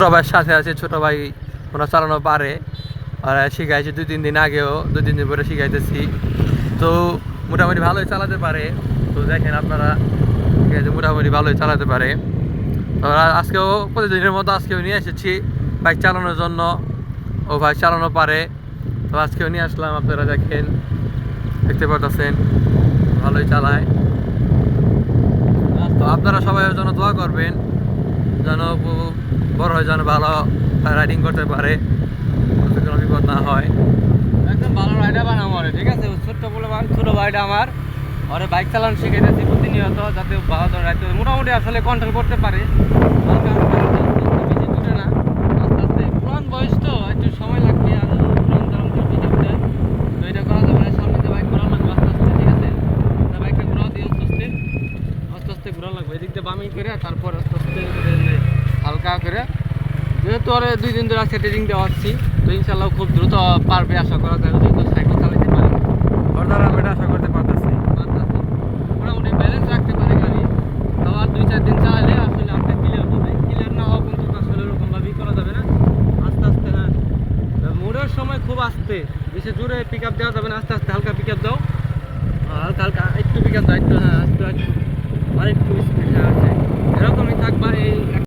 ছোট ভাইয়ের সাথে আছে, ছোট ভাই ওরা চালানো পারে। আর শিখাইছে দুই, তিন দিন আগেও, দুই, তিন দিন পরে শিখাইতেছি। তো মোটামুটি ভালোই চালাতে পারে। তো দেখেন আপনারা মোটামুটি ভালোই চালাতে পারে। তো আজকেও প্রতিদিনের মতো আজকেও নিয়ে এসেছি বাইক চালানোর জন্য। ও ভাই চালানো পারে। তো আজকেও নিয়ে আসলাম, আপনারা দেখেন, দেখতে পারতেছেন, ভালোই চালায়। তো আপনারা সবাই ওর জন্য দোয়া করবেন। যেন বড় হয়, যেন ভালো রাইডিং করতে পারে কোনো বিপদ না হয়। একদম ভালো রাইডার বানাবো আরে, ঠিক আছে? ছোট্ট বলে বান ছোট ভাইটা আমার। ওরে বাইক চালানো শিখাইতেছি প্রতিনিয়ত, যাতে ভালো ধরে রাখতে মোটামুটি আসলে কন্ট্রোল করতে পারে। না। আস্তে আস্তে, পুরান বয়স তো, একটু সময় লাগবে, আর ঘোরা লাগবে। এদিক দিয়ে বামি করে, তারপর আস্তে আস্তে হালকা করে। যেহেতু ওরে দুই দিন ধরে আজকে ট্রেনিং দেওয়াচ্ছি তো ইনশাল্লাহ খুব দ্রুত পারবে আশা করা যায় যেহেতু সাইকেল চালাতে পারে। ওর দ্বারা আমি এটা আশা করতে পারতেছি। পারতাছে। মোটামুটি ব্যালেন্স রাখতে পারে গাড়ি। তাও আর দুই চার দিন চালালে আসলে আপনি ক্লিয়ার হবে। ক্লিয়ার না হওয়া পর্যন্ত আসলে ওরকমভাবেই করা যাবে না। আস্তে আস্তে হ্যাঁ মোড়ের সময় খুব আস্তে। বেশি জোরে পিক আপ দেওয়া যাবে না। আস্তে আস্তে হালকা পিক আপ দাও। আর হালকা হালকা একটু পিক আপ দাও। একটু হ্যাঁ একটু একটু। আর একটু স্পিড হ্যাঁ আছে এরকমই থাকবা এই